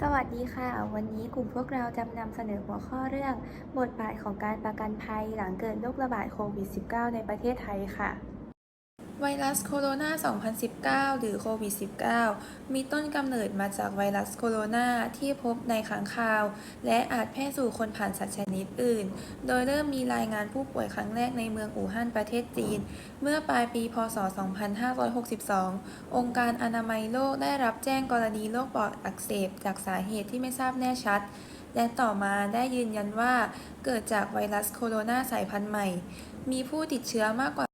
สวัสดีค่ะ วันนี้กลุ่มพวกเราจะนำเสนอหัวข้อเรื่องบทบาทของการประกันภัยหลังเกิดโรคระบาดโควิด -19 ในประเทศไทยค่ะ ไวรัสโคโรนา 2019 หรือโควิด -19 มีต้นกำเนิดมาจากไวรัสโคโรนาที่พบในค้างคาว และอาจแพร่สู่คนผ่านสัตว์ชนิดอื่น โดยเริ่มมีรายงานผู้ป่วยครั้งแรกในเมืองอู่ฮั่นประเทศจีน เมื่อปลายปี พศ 2562 องค์การอนามัยโลกได้รับแจ้งกรณีโรคปอดอักเสบจากสาเหตุที่ไม่ทราบแน่ชัดและต่อมาได้ยืนยันว่าเกิดจากไวรัสโคโรนาสายพันธุ์ใหม่ มีผู้ติดเชื้อมากกว่า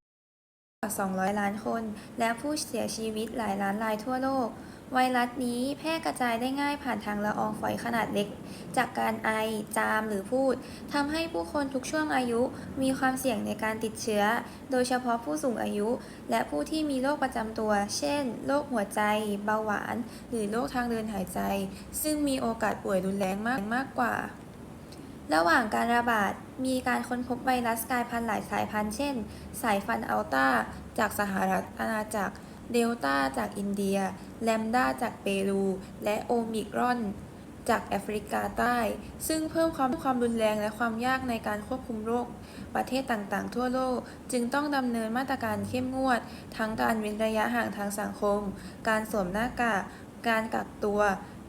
200 ล้านคน และผู้เสียชีวิตหลายล้านรายทั่วโลก ไวรัสนี้แพร่กระจายได้ง่ายผ่านทางละอองฝอยขนาดเล็ก จากการไอ จาม หรือพูด ทำให้ผู้คนทุกช่วงอายุมีความเสี่ยงในการติดเชื้อ โดยเฉพาะผู้สูงอายุ และผู้ที่มีโรคประจำตัว เช่น โรคหัวใจ เบาหวาน หรือโรคทางเดินหายใจ ซึ่งมีโอกาสป่วยรุนแรงมากมากกว่า ระหว่างการระบาดมีการค้นพบไวรัสกลายพันธุ์หลายสายพันธุ์เช่น สายพันธุ์อัลต้าจากสหรัฐอาณาจักร เดลต้าจากอินเดีย แลมด้าจากเปรู และโอมิครอน จากแอฟริกาใต้ ซึ่งเพิ่มความความรุนแรงและความยากในการควบคุมโรค ประเทศต่างๆ ทั่วโลก จึงต้องดำเนินมาตรการเข้มงวด ทั้งการเว้นระยะห่างทางสังคม การสวมหน้ากาก การกักตัว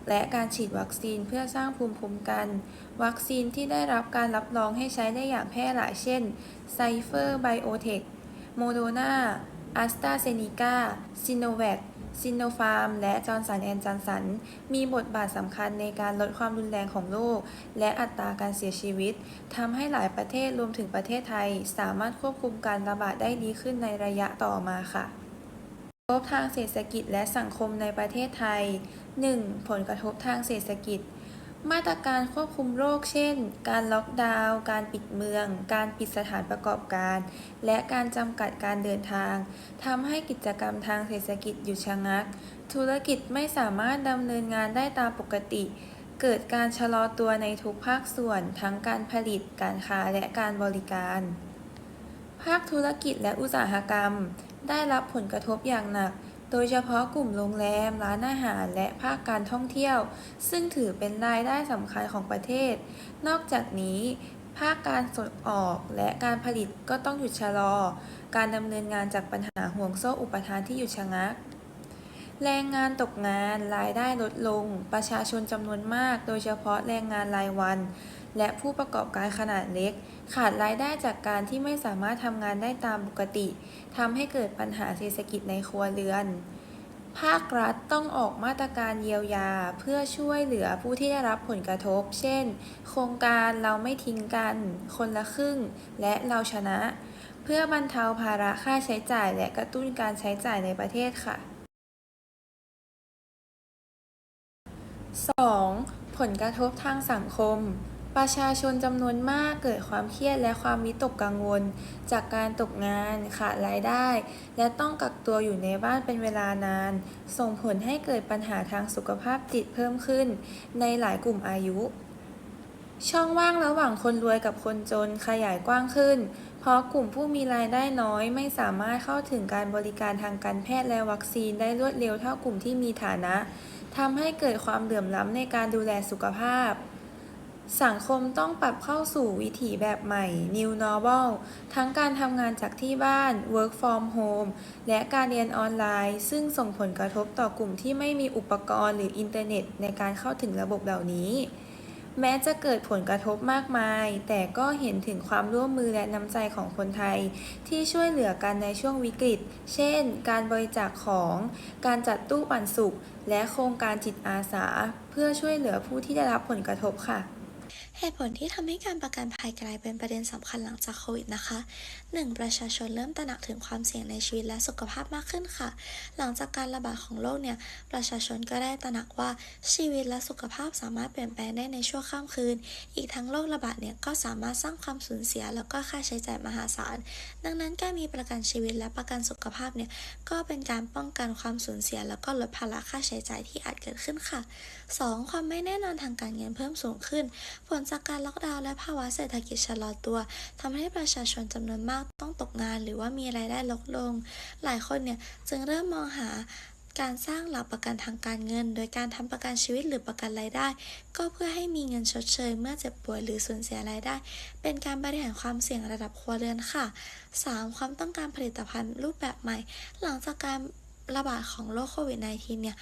และการฉีดวัคซีนเพื่อสร้างภูมิคุ้มกัน วัคซีนที่ได้รับการรับรองให้ใช้ได้อย่างแพร่หลาย เช่นไซเฟอร์ไบโอเทคโมโดนาอัสตราเซเนกาซิโนแวคซิโนฟาร์ม และจอร์นสันแอนจอร์นสัน มีบทบาทสำคัญในการลดความรุนแรงของโรคและอัตราการเสียชีวิต ทำให้หลายประเทศรวมถึงประเทศไทย สามารถควบคุมการระบาดได้ดีขึ้นในระยะต่อมาค่ะกระทบทางเศรษฐกิจและสังคมในประเทศไทย 1. ผลกระทบทางเศรษฐกิจ มาตรการควบคุมโรค เช่น การล็อกดาวน์ การปิดเมือง การปิดสถานประกอบการ และการจำกัดการเดินทาง ทำให้กิจกรรมทางเศรษฐกิจหยุดชะงัก ธุรกิจไม่สามารถดำเนินงานได้ตามปกติ เกิดการชะลอตัวในทุกภาคส่วน ทั้งการผลิต การค้า และการบริการ ภาคธุรกิจและอุตสาหกรรม ได้รับผลกระทบอย่างหนัก โดยเฉพาะกลุ่มโรงแรม ร้านอาหารและภาคการท่องเที่ยว ซึ่งถือเป็นรายได้สำคัญของประเทศ นอกจากนี้ ภาคการส่งออกและการผลิตก็ต้องหยุดชะลอ การดำเนินงานจากปัญหาห่วงโซ่อุปทานที่หยุดชะงักแรงงานตกงานรายได้ลดลง ประชาชนจำนวนมาก โดยเฉพาะแรงงานรายวัน และผู้ประกอบการขนาดเล็ก ขาดรายได้จากการที่ไม่สามารถทำงานได้ตามปกติทำให้เกิดปัญหาเศรษฐกิจในครัวเรือน ภาครัฐต้องออกมาตรการเยียวยาเพื่อช่วยเหลือผู้ที่ได้รับผลกระทบ เช่น โครงการเราไม่ทิ้งกัน คนละครึ่ง และเราชนะ เพื่อบรรเทาภาระค่าใช้จ่ายและกระตุ้นการใช้จ่ายในประเทศค่ะ 2. ผลกระทบทางสังคม ประชาชนจำนวนมากเกิดความเครียดและความวิตกกังวล จากการตกงานขาดรายได้ และต้องกักตัวอยู่ในบ้านเป็นเวลานาน ส่งผลให้เกิดปัญหาทางสุขภาพจิตเพิ่มขึ้น ในหลายกลุ่มอายุ ช่องว่างระหว่างคนรวยกับคนจนขยายกว้างขึ้น เพราะกลุ่มผู้มีรายได้น้อยไม่สามารถเข้าถึงการบริการทางการแพทย์และวัคซีนได้รวดเร็วเท่ากลุ่มที่มีฐานะทำให้เกิดความเหลื่อมล้ำในการดูแลสุขภาพ สังคมต้องปรับเข้าสู่วิถีแบบใหม่ New Normal ทั้งการทำงานจากที่บ้าน Work from Home และการเรียนออนไลน์ ซึ่งส่งผลกระทบต่อกลุ่มที่ไม่มีอุปกรณ์หรืออินเทอร์เน็ตในการเข้าถึงระบบเหล่านี้ แม้จะเกิดผลกระทบมากมาย แต่ก็เห็นถึงความร่วมมือและน้ำใจของคนไทย ที่ช่วยเหลือกันในช่วงวิกฤต เช่น การบริจาคของ การจัดตู้ปันสุข และโครงการจิตอาสา เพื่อช่วยเหลือผู้ที่ได้รับผลกระทบค่ะ เหตุผลที่ทำให้การประกันภัยกลายเป็นประเด็นสำคัญหลังจากโควิดนะคะ 1. ประชาชนเริ่มตระหนักถึงความเสี่ยงในชีวิตและสุขภาพมากขึ้นค่ะ หลังจากการระบาดของโรคเนี่ย ประชาชนก็ได้ตระหนักว่าชีวิตและสุขภาพสามารถเปลี่ยนแปลงได้ในชั่วข้ามคืน อีกทั้งโรคระบาดเนี่ยก็สามารถสร้างความสูญเสียแล้วก็ค่าใช้จ่ายมหาศาล ดังนั้นการมีประกันชีวิตและประกันสุขภาพเนี่ยก็เป็นการป้องกันความสูญเสีย แล้วก็ลดภาระค่าใช้จ่ายที่อาจเกิดขึ้นค่ะ 2. ความไม่แน่นอนทางการเงินเพิ่มสูงขึ้นผลจากการล็อกดาวน์และภาวะเศรษฐกิจชะลอตัวทำให้ประชาชนจำนวนมากต้องตกงาน หรือว่ามีรายได้ลดลง หลายคนเนี่ยจึงเริ่มมองหาการสร้างหลักประกันทางการเงิน โดยการทำประกันชีวิตหรือประกันรายได้ ก็เพื่อให้มีเงินชดเชย เมื่อเจ็บป่วยหรือสูญเสียรายได้ เป็นการบริหารความเสี่ยงระดับครัวเรือนค่ะ 3. ความต้องการผลิตภัณฑ์รูปแบบใหม่ หลังจากการระบาดของโรคโควิด -19 เนี่ย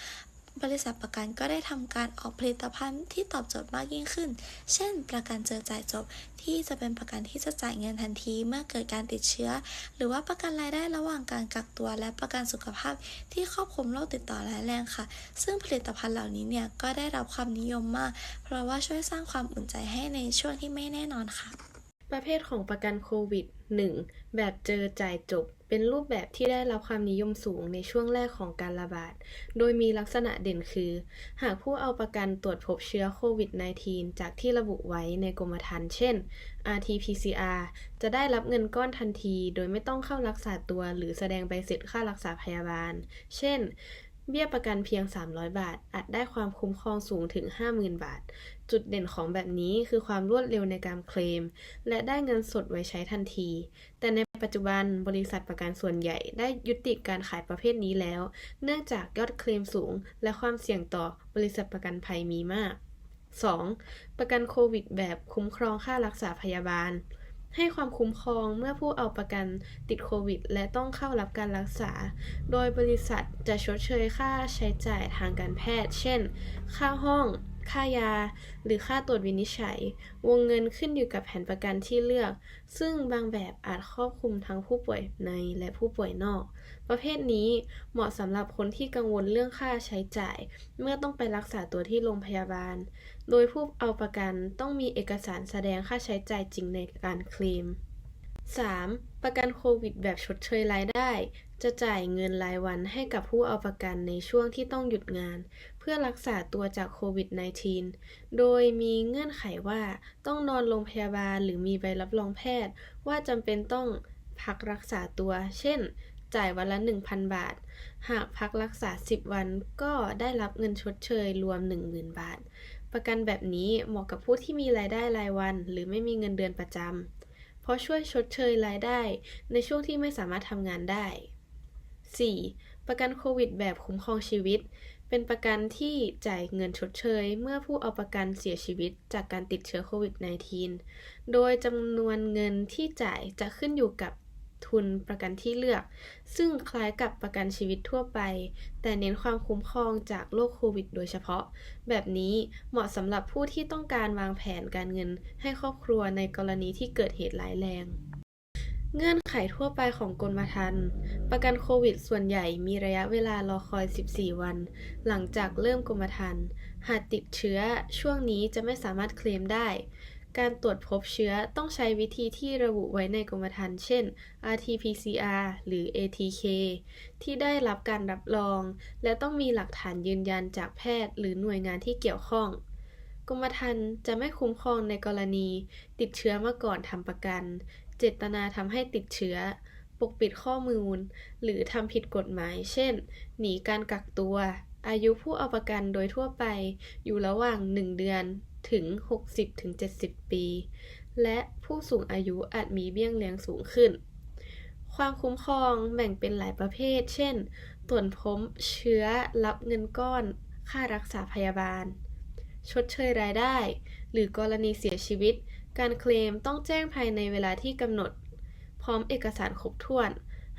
บริษัทประกันก็ได้ทำการออกผลิตภัณฑ์ที่ตอบโจทย์มากยิ่งขึ้น เช่น ประกันเจอจ่ายจบ ที่จะเป็นประกันที่จะจ่ายเงินทันทีเมื่อเกิดการติดเชื้อ หรือว่าประกันรายได้ระหว่างการกักตัว และประกันสุขภาพที่ครอบคลุมโรคติดต่อร้ายแรงค่ะ ซึ่งผลิตภัณฑ์เหล่านี้เนี่ยก็ได้รับความนิยมมาก เพราะว่าช่วยสร้างความอุ่นใจให้ในช่วงที่ไม่แน่นอนค่ะ ประเภทของประกันโควิด 1. แบบเจอจ่ายจบ เป็นรูปแบบที่ได้รับความนิยมสูงในช่วงแรกของการระบาด โดยมีลักษณะเด่นคือ หากผู้เอาประกันตรวจพบเชื้อโควิด -19 จากที่ระบุไว้ในกรมธรรม์เช่น RT-PCR จะได้รับเงินก้อนทันที โดยไม่ต้องเข้ารักษาตัวหรือแสดงใบเสร็จค่ารักษาพยาบาล เช่น เบี้ยประกันเพียง 300 บาท อาจได้ความคุ้มครองสูงถึง 50,000 บาท จุดเด่นของแบบนี้คือความรวดเร็วในการเคลม และได้เงินสดไว้ใช้ทันที แต่ในปัจจุบันบริษัทประกันส่วนใหญ่ได้ยุติการขายประเภทนี้แล้ว เนื่องจากยอดเคลมสูง และความเสี่ยงต่อบริษัทประกันภัยมีมาก 2. ประกันโควิดแบบคุ้มครองค่ารักษาพยาบาล ให้ความคุ้มครองเมื่อผู้เอาประกันติดโควิด และต้องเข้ารับการรักษา โดยบริษัทจะชดเชยค่าใช้จ่ายทางการแพทย์ เช่น ค่าห้อง ค่ายา หรือค่าตรวจวินิจฉัย วงเงินขึ้นอยู่กับแผนประกันที่เลือก ซึ่งบางแบบอาจครอบคลุมทั้งผู้ป่วยในและผู้ป่วยนอก ประเภทนี้เหมาะสำหรับคนที่กังวลเรื่องค่าใช้จ่าย เมื่อต้องไปรักษาตัวที่โรงพยาบาล โดยผู้เอาประกันต้องมีเอกสารแสดงค่าใช้จ่ายจริงในการเคลม 3. ประกันโควิดแบบชดเชยรายได้ จะจ่ายเงินรายวันให้กับผู้เอาประกันในช่วงที่ต้องหยุดงาน เพื่อรักษาตัวจากโควิด -19 โดยมีเงื่อนไขว่าต้องนอนโรงพยาบาลหรือมีใบรับรองแพทย์ ว่าจำเป็นต้องพักรักษาตัว เช่น จ่ายวันละ 1,000 บาท หากพักรักษา 10 วันก็ได้รับเงินชดเชยรวม 10,000 บาท ประกันแบบนี้เหมาะกับผู้ที่มีรายได้รายวัน หรือไม่มีเงินเดือนประจำ เพราะช่วยชดเชยรายได้ในช่วงที่ไม่สามารถทำงานได้ 4. ประกันโควิดแบบคุ้มครองชีวิต เป็นประกันที่จ่ายเงินชดเชย เมื่อผู้เอาประกันเสียชีวิตจากการติดเชื้อโควิด -19 โดยจำนวนเงินที่จ่ายจะขึ้นอยู่กับทุนประกันที่เลือก ซึ่งคล้ายกับประกันชีวิตทั่วไป แต่เน้นความคุ้มครองจากโรคโควิดโดยเฉพาะ แบบนี้เหมาะสำหรับผู้ที่ต้องการวางแผนการเงินให้ครอบครัวในกรณีที่เกิดเหตุร้ายแรง เงื่อนไขทั่วไปของกรมธรรม์ประกันโควิดส่วนใหญ่มีระยะเวลารอคอย 14 วัน หลังจากเริ่มกรมธรรม์หากติดเชื้อช่วงนี้จะไม่สามารถเคลมได้ การตรวจพบเชื้อต้องใช้วิธีที่ระบุไว้ในกรมธรรม์เช่น RT-PCR หรือ ATK ที่ได้รับการรับรอง และต้องมีหลักฐานยืนยันจากแพทย์ หรือหน่วยงานที่เกี่ยวข้องกรมธรรม์จะไม่คุ้มครองในกรณี ติดเชื้อมาก่อนทำประกัน เจตนาทำให้ติดเชื้อ ปกปิดข้อมูล หรือทำผิดกฎหมาย เช่น หนีการกักตัว อายุผู้เอาประกันโดยทั่วไป อยู่ระหว่าง 1 เดือนถึง 60-70 ปี และผู้สูงอายุอาจมีเบี้ยงเลี้ยงสูงขึ้น ความคุ้มครองแบ่งเป็นหลายประเภท เช่น ตรวจพบเชื้อรับเงินก้อน ค่ารักษาพยาบาล ชดเชยรายได้ หรือกรณีเสียชีวิต การเคลมต้องแจ้งภายในเวลาที่กำหนด พร้อมเอกสารครบถ้วน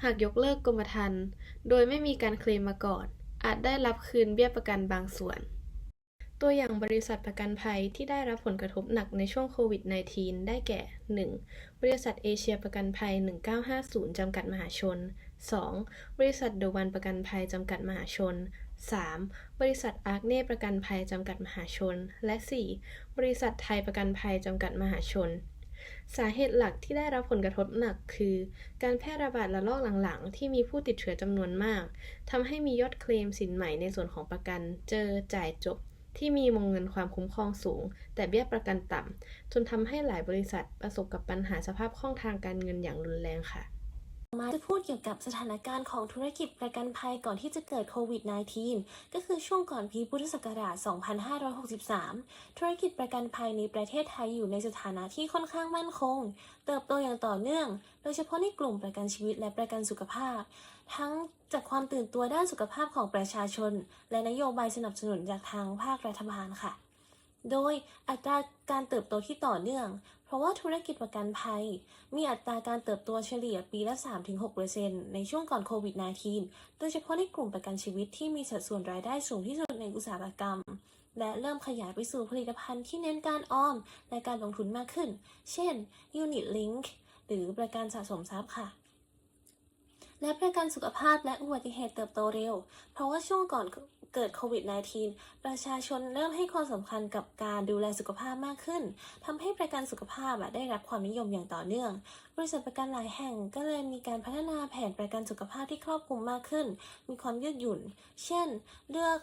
หากยกเลิกกรมธรรม์โดยไม่มีการเคลมมาก่อน อาจได้รับคืนเบี้ยประกันบางส่วน ตัวอย่างบริษัทประกันภัยที่ได้รับผลกระทบหนักในช่วงโควิด -19 ได้แก่ 1. บริษัทเอเชียประกันภัย 1950 จำกัดมหาชน 2. บริษัทเดวันประกันภัยจำกัดมหาชน 3. บริษัทอาร์คเน่ประกันภัยจำกัดมหาชน และ 4. บริษัทไทยประกันภัยจำกัดมหาชน สาเหตุหลักที่ได้รับผลกระทบหนักคือ การแพร่ระบาดระลอกหลังๆ ที่มีผู้ติดเชื้อจำนวนมากทำให้มียอดเคลมสินใหม่ในส่วนของประกัน เจอจ่ายจบ ที่มีวงเงินความคุ้มครองสูง แต่เบี้ยประกันต่ำจนทำให้หลายบริษัทประสบกับปัญหาสภาพคล่องทางการเงินอย่างรุนแรงค่ะ มาจะพูดเกี่ยวกับสถานการณ์ของธุรกิจประกันภัยก่อนที่จะเกิดโควิด -19 ก็คือช่วงก่อนปีพุทธศักราช 2563 ธุรกิจประกันภัยในประเทศไทยอยู่ในสถานะที่ค่อนข้างมั่นคง เติบโตอย่างต่อเนื่อง โดยเฉพาะในกลุ่มประกันชีวิตและประกันสุขภาพ ทั้งจากความตื่นตัวด้านสุขภาพของประชาชน และนโยบายสนับสนุนจากทางภาครัฐบาลค่ะ โดยอัตราการเติบโตที่ต่อเนื่อง เพราะว่าธุรกิจประกันภัย มีอัตราการเติบโตเฉลี่ยปีละ 3-6%ในช่วงก่อนโควิด -19 โดยเฉพาะในกลุ่มประกันชีวิตที่มีสัดส่วนรายได้สูงที่สุดในอุตสาหกรรม และเริ่มขยายไปสู่ผลิตภัณฑ์ที่เน้นการออมและการลงทุนมากขึ้น เช่น Unit Link หรือประกันสะสมทรัพย์ค่ะและประกันสุขภาพและอุบัติเหตุเติบโตเร็ว เพราะว่าช่วงก่อน เกิดโควิด -19 ประชาชนเริ่มให้ความสำคัญกับการดูแลสุขภาพมากขึ้นทำให้ประกันสุขภาพได้รับความนิยมอย่างต่อเนื่อง บริษัทประกันหลายแห่งก็เลยมีการพัฒนาแผนประกันสุขภาพที่ครอบคลุมมากขึ้น มีความยืดหยุ่น เช่น เลือก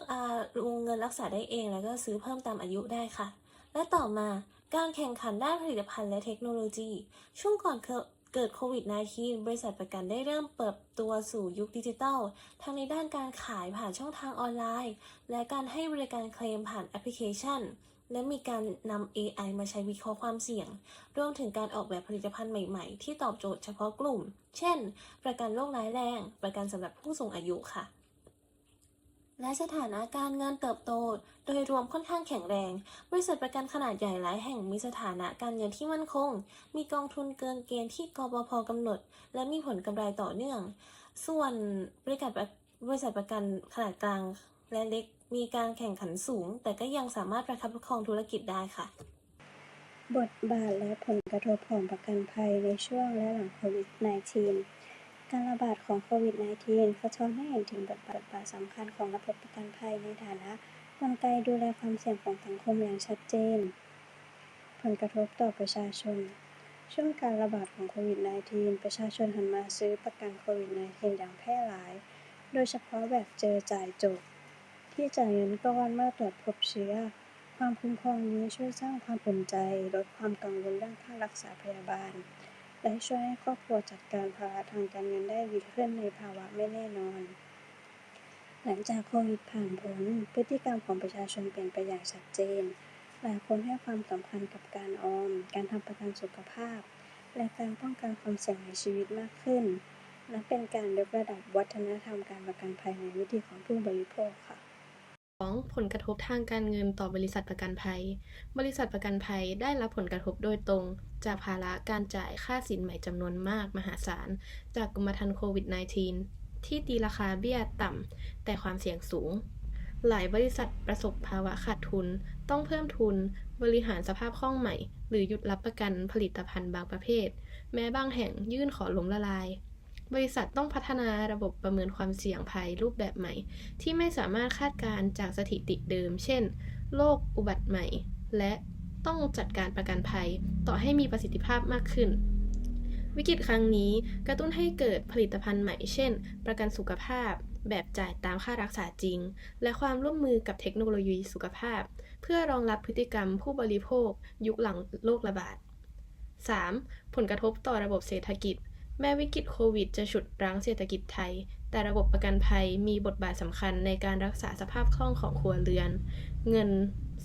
ลงเงินรักษาได้เอง แล้วก็ซื้อเพิ่มตามอายุได้ค่ะ และต่อมาการแข่งขันด้านผลิตภัณฑ์และเทคโนโลยี ช่วงก่อน เกิดโควิด -19 บริษัทประกันได้เริ่มเปิดตัวสู่ยุคดิจิทัล ทั้งในด้านการขายผ่านช่องทางออนไลน์ และการให้บริการเคลมผ่านแอปพลิเคชัน และมีการนำ AI มาใช้วิเคราะห์ความเสี่ยง รวมถึงการออกแบบผลิตภัณฑ์ใหม่ๆ ที่ตอบโจทย์เฉพาะกลุ่ม เช่น ประกันโรคร้ายแรง ประกันสำหรับผู้สูงอายุค่ะ และสถานะการเงินเติบโต โดยรวมค่อนข้างแข็งแรง บริษัทประกันขนาดใหญ่หลายแห่งมีสถานะการเงินที่มั่นคง มีกองทุนเกินเกณฑ์ที่กบพกำหนด และมีผลกำไรต่อเนื่อง ส่วนบริการบริษัทประกันขนาดกลางและเล็กมีการแข่งขันสูง แต่ก็ยังสามารถประคับประคองธุรกิจได้ค่ะ บทบาทและผลกระทบของประกันภัยในช่วงและหลังโควิด -19 การระบาดของโควิด -19 สะท้อนให้เห็นถึงบทบาทสำคัญของระบบประกันภัยในฐานะกลไกดูแลความเสี่ยงของสังคมอย่างชัดเจน ผลกระทบต่อประชาชน ช่วงการระบาดของโควิด -19 ประชาชนหันมาซื้อประกันโควิด -19 อย่างแพร่หลาย โดยเฉพาะแบบเจอจ่ายจบ ที่จ่ายเงินก้อนเมื่อตรวจพบเชื้อ ความคุ้มครองนี้ช่วยสร้างความอุ่นใจ ลดความกังวลเรื่องค่ารักษาพยาบาล และช่วยให้ครอบครัวจัดการภาระทางการเงินได้ดีขึ้นในภาวะไม่แน่นอน หลังจากโควิดผ่านพ้นพฤติกรรมของประชาชนเปลี่ยนไปอย่างชัดเจน หลายคนให้ความสำคัญกับการออม การทำประกันสุขภาพ และการป้องกันความเสี่ยงในชีวิตมากขึ้นและเป็นการยกระดับวัฒนธรรมการประกันภัยในวิธีของผู้บริโภคค่ะ 2. ผลกระทบทางการเงินต่อบริษัทประกันภัย บริษัทประกันภัยได้รับผลกระทบโดยตรง จากภาระการจ่ายค่าสินใหม่จำนวนมากมหาศาล จากกรมธรรม์โควิด -19 ที่ตีราคาเบี้ยต่ำ แต่ความเสี่ยงสูง หลายบริษัทประสบภาวะขาดทุน ต้องเพิ่มทุน บริหารสภาพคล่องใหม่ หรือหยุดรับประกันผลิตภัณฑ์บางประเภท แม้บางแห่งยื่นขอล้มละลาย บริษัทต้องพัฒนาระบบประเมินความเสี่ยงภัยรูปแบบใหม่ ที่ไม่สามารถคาดการณ์จากสถิติเดิม เช่น โรคอุบัติใหม่ และต้องจัดการประกันภัย ต่อให้มีประสิทธิภาพมากขึ้น วิกฤตครั้งนี้กระตุ้นให้เกิดผลิตภัณฑ์ใหม่ เช่น ประกันสุขภาพ แบบจ่ายตามค่ารักษาจริง และความร่วมมือกับเทคโนโลยีสุขภาพ เพื่อรองรับพฤติกรรมผู้บริโภค ยุคหลังโรคระบาด 3. ผลกระทบต่อระบบเศรษฐกิจ แม้วิกฤตโควิดจะฉุดรั้งเศรษฐกิจไทย แต่ระบบประกันภัยมีบทบาทสำคัญในการรักษาสภาพคล่องของครัวเรือน เงิน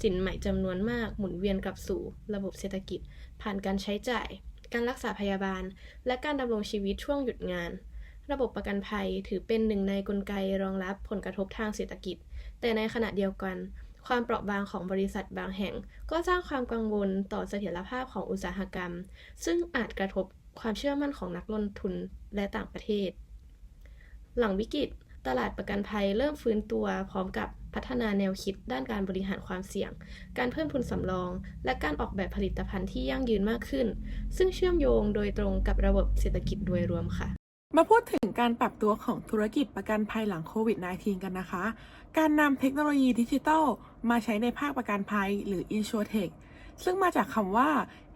สินใหม่จำนวนมากหมุนเวียนกลับสู่ระบบเศรษฐกิจ ผ่านการใช้จ่าย การรักษาพยาบาล และการดำรงชีวิตช่วงหยุดงาน ระบบประกันภัยถือเป็นหนึ่งในกลไกรองรับผลกระทบทางเศรษฐกิจ แต่ในขณะเดียวกัน ความเปราะบางของบริษัทบางแห่ง ก็สร้างความกังวลต่อเสถียรภาพของอุตสาหกรรม ซึ่งอาจกระทบ ความเชื่อมั่นของนักลงทุนและต่างประเทศ หลังวิกฤต ตลาดประกันภัยเริ่มฟื้นตัวพร้อมกับพัฒนาแนวคิดด้านการบริหารความเสี่ยง การเพิ่มทุนสำรอง และการออกแบบผลิตภัณฑ์ที่ยั่งยืนมากขึ้น ซึ่งเชื่อมโยงโดยตรงกับระบบเศรษฐกิจโดยรวมค่ะ มาพูดถึงการปรับตัวของธุรกิจประกันภัยหลังโควิด -19 กันนะคะ การนำเทคโนโลยีดิจิทัลมาใช้ในภาคประกันภัยหรือ InsurTech ซึ่งมาจากคำว่า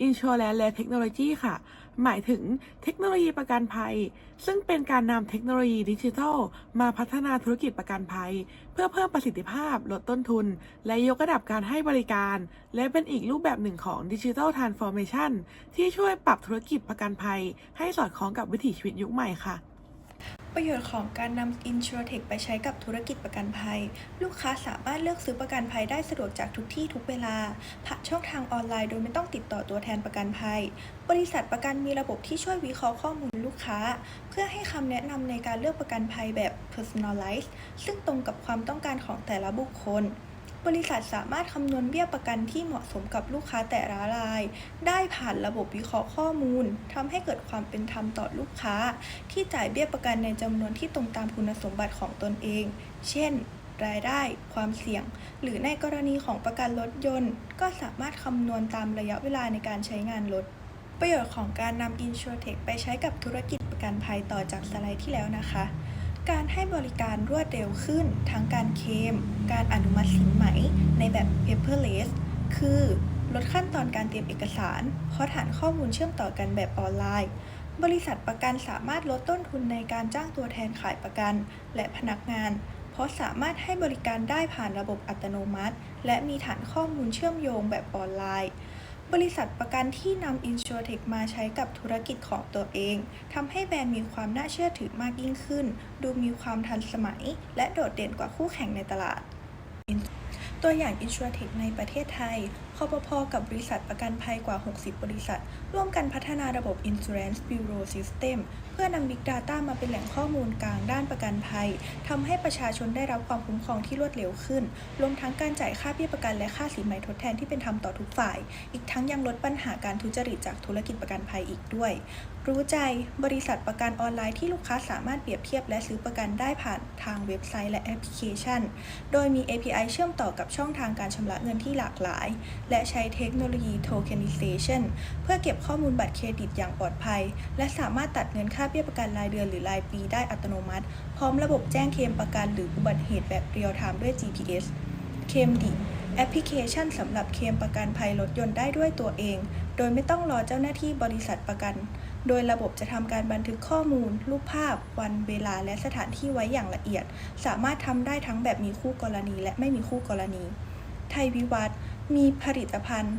Insurance และ Technology ค่ะ หมายถึงเทคโนโลยีประกันภัย ซึ่งเป็นการนำเทคโนโลยีดิจิทัล มาพัฒนาธุรกิจประกันภัย เพื่อเพิ่มประสิทธิภาพ ลดต้นทุน และยกระดับการให้บริการ และเป็นอีกรูปแบบหนึ่งของดิจิทัลทรานส์ฟอร์เมชันที่ช่วยปรับธุรกิจประกันภัย ให้สอดคล้องกับวิถีชีวิตยุคใหม่ค่ะ ประโยชน์ของการนำ InsurTech ไปใช้กับธุรกิจประกันภัย ลูกค้าสามารถเลือกซื้อประกันภัยได้สะดวกจากทุกที่ทุกเวลา ผ่านช่องทางออนไลน์โดยไม่ต้องติดต่อตัวแทนประกันภัย บริษัทประกันมีระบบที่ช่วยวิเคราะห์ข้อมูลลูกค้า เพื่อให้คำแนะนำในการเลือกประกันภัยแบบ personalized ซึ่งตรงกับความต้องการของแต่ละบุคคล บริษัทสามารถคำนวณเบี้ยประกันที่เหมาะสมกับลูกค้าแต่ละราย ได้ผ่านระบบวิเคราะห์ข้อมูลทำให้เกิดความเป็นธรรมต่อลูกค้า ที่จ่ายเบี้ยประกันในจำนวนที่ตรงตามคุณสมบัติของตนเอง เช่น รายได้ ความเสี่ยง หรือในกรณีของประกันรถยนต์ ก็สามารถคำนวณตามระยะเวลาในการใช้งานรถประโยชน์ของการนำ InsurTech ไปใช้กับธุรกิจประกันภัยต่อจากสไลด์ที่แล้วนะคะ การให้บริการรวดเร็วขึ้น ทั้งการเคลมการอนุมัติสินไหมในแบบ paperless คือลดขั้นตอนการเตรียมเอกสาร เพราะฐานข้อมูลเชื่อมต่อกันแบบออนไลน์ บริษัทประกันสามารถลดต้นทุนในการจ้างตัวแทนขายประกัน และพนักงาน เพราะสามารถให้บริการได้ผ่านระบบอัตโนมัติ และมีฐานข้อมูลเชื่อมโยงแบบออนไลน์ บริษัทประกันที่นำ InsurTech มาใช้กับธุรกิจของตัวเองทำให้แบรนด์มีความน่าเชื่อถือมากยิ่งขึ้น ดูมีความทันสมัย และโดดเด่นกว่าคู่แข่งในตลาด ตัวอย่าง InsurTech ในประเทศไทยคอปพกับบริษัทประกันภัยกว่า 60 บริษัท ร่วมกันพัฒนาระบบ Insurance Bureau System เพื่อนำ Big Data มาเป็นแหล่งข้อมูลกลางด้านประกันภัยทำให้ประชาชนได้รับความคุ้มครองที่รวดเร็วขึ้น รวมทั้งการจ่ายค่าเบี้ยประกันและค่าสินไหมทดแทนที่เป็นธรรมต่อทุกฝ่าย อีกทั้งยังลดปัญหาการทุจริตจากธุรกิจประกันภัยอีกด้วย รู้ใจ บริษัทประกันออนไลน์ที่ลูกค้าสามารถเปรียบเทียบและซื้อประกันได้ผ่านทางเว็บไซต์และแอปพลิเคชัน โดยมี API เชื่อมต่อกับช่องทางการชำระเงินที่หลากหลาย และใช้เทคโนโลยี Tokenization เพื่อเก็บข้อมูลบัตรเครดิตอย่างปลอดภัย และสามารถตัดเงินค่าเบี้ยประกันรายเดือนหรือรายปีได้อัตโนมัติ พร้อมระบบแจ้งเคลมประกันหรืออุบัติเหตุแบบเรียลไทม์ด้วย GPS เคลมดีแอปพลิเคชันสำหรับเคลมประกันภัยรถยนต์ได้ด้วยตัวเอง โดยไม่ต้องรอเจ้าหน้าที่บริษัทประกัน โดยระบบจะทำการบันทึกข้อมูล รูปภาพ วันเวลาและสถานที่ไว้อย่างละเอียด สามารถทำได้ทั้งแบบมีคู่กรณี และไม่มีคู่กรณี ไทยวิวัฒน์มีผลิตภัณฑ์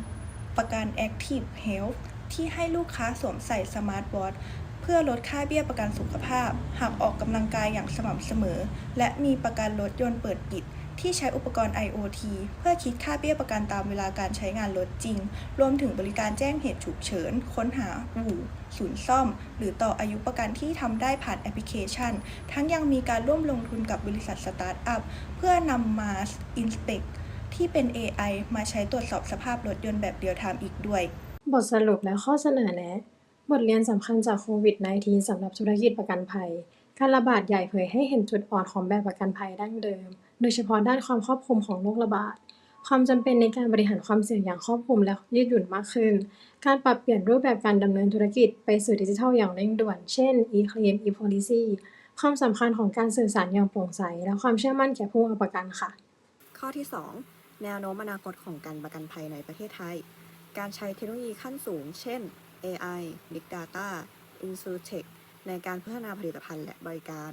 ประกัน Active Health ที่ให้ลูกค้าสวมใส่สมาร์ทวอทเพื่อลดค่าเบี้ยประกันสุขภาพ หากออกกำลังกายอย่างสม่ำเสมอ และมีประกันรถยนต์เปิดปิด ที่ใช้อุปกรณ์ IoT เพื่อคิดค่าเบี้ยประกันตามเวลาการใช้งานรถจริง รวมถึงบริการแจ้งเหตุฉุกเฉิน ค้นหาอู่ศูนย์ซ่อม หรือต่ออายุประกันที่ทำได้ผ่านแอปพลิเคชัน ทั้งยังมีการร่วมลงทุนกับบริษัทสตาร์ทอัพ เพื่อนำมา Inspect ที่เป็น AI มาใช้ตรวจสอบสภาพรถยนต์แบบเรียลไทม์อีกด้วย บทสรุปและข้อเสนอแนะ บทเรียนสำคัญจากโควิด -19 สำหรับธุรกิจประกันภัย การระบาดใหญ่เผยให้เห็นจุดอ่อนของแบบประกันภัยดั้งเดิม โดยเฉพาะด้านความครอบคลุมของโรคระบาด ความจำเป็นในการบริหารความเสี่ยงอย่างครอบคลุมและยืดหยุ่นมากขึ้น การปรับเปลี่ยนรูปแบบการดำเนินธุรกิจไปสู่ดิจิทัลอย่างเร่งด่วน เช่น e-claim e-policy ความสำคัญของการสื่อสารอย่างโปร่งใส และความเชื่อมั่นแก่ผู้เอาประกันค่ะ ข้อที่ 2 แนวโน้มอนาคตของการประกันภัยในประเทศไทย การใช้เทคโนโลยีขั้นสูง เช่น AI Big Data InsurTech ในการพัฒนาผลิตภัณฑ์และบริการ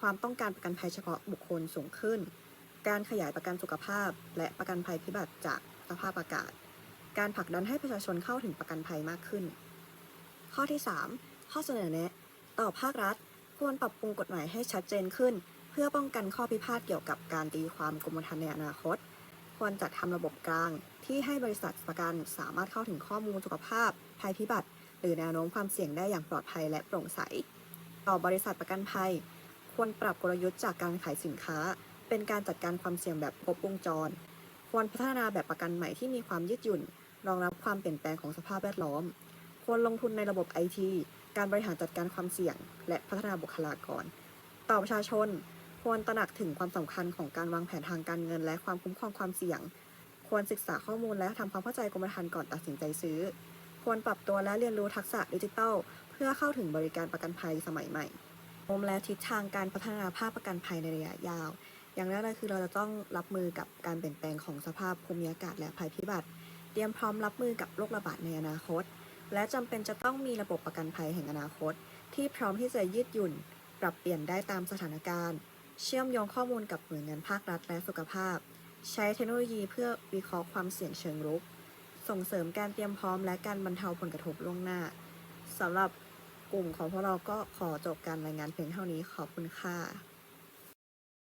ความต้องการประกันภัยเฉพาะบุคคลสูงขึ้น การขยายประกันสุขภาพ และประกันภัยพิบัติจากสภาพอากาศ การผลักดันให้ประชาชนเข้าถึงประกันภัยมากขึ้น ข้อที่ 3 ข้อเสนอแนะ ต่อภาครัฐ ควรปรับปรุงกฎหมายให้ชัดเจนขึ้น เพื่อป้องกันข้อพิพาทเกี่ยวกับการตีความกรมธรรม์ในอนาคต ควรจัดทำระบบกลาง ที่ให้บริษัทประกันสามารถเข้าถึงข้อมูลสุขภาพ ภัยพิบัติ หรือแนวโน้มความเสี่ยงได้อย่างปลอดภัยและโปร่งใส ต่อบริษัทประกันภัย ควรปรับกลยุทธ์จากการขายสินค้า เป็นการจัดการความเสี่ยงแบบครบวงจร ควรพัฒนาแบบประกันใหม่ที่มีความยืดหยุ่น รองรับความเปลี่ยนแปลงของสภาพแวดล้อม ควรลงทุนในระบบไอทีการบริหารจัดการความเสี่ยง และพัฒนาบุคลากร ต่อประชาชน ควรตระหนักถึงความสำคัญของการวางแผนทางการเงิน และความคุ้มครองความเสี่ยง ควรศึกษาข้อมูลและทำความเข้าใจกรมธรรม์ก่อนตัดสินใจซื้อ ควรปรับตัวและเรียนรู้ทักษะดิจิทัล เพื่อเข้าถึงบริการประกันภัยสมัยใหม่ โอมและทิศทางการพัฒนาภาคประกันภัยในระยะยาว อย่างแรกเลยคือเราจะต้องรับมือกับการเปลี่ยนแปลงของสภาพภูมิอากาศและภัยพิบัติ เตรียมพร้อมรับมือกับโรคระบาดในอนาคต และจำเป็นจะต้องมีระบบประกันภัยแห่งอนาคต ที่พร้อมที่จะยืดหยุ่น ปรับเปลี่ยนได้ตามสถานการณ์ เชื่อมโยงข้อมูลกับหน่วยงานภาครัฐและสุขภาพ ใช้เทคโนโลยีเพื่อวิเคราะห์ความเสี่ยงเชิงรุก ส่งเสริมการเตรียมพร้อมและการบรรเทาผลกระทบล่วงหน้าสำหรับ กลุ่มของพวกเราก็ขอจบการรายงานเพียงเท่านี้ขอบคุณค่ะ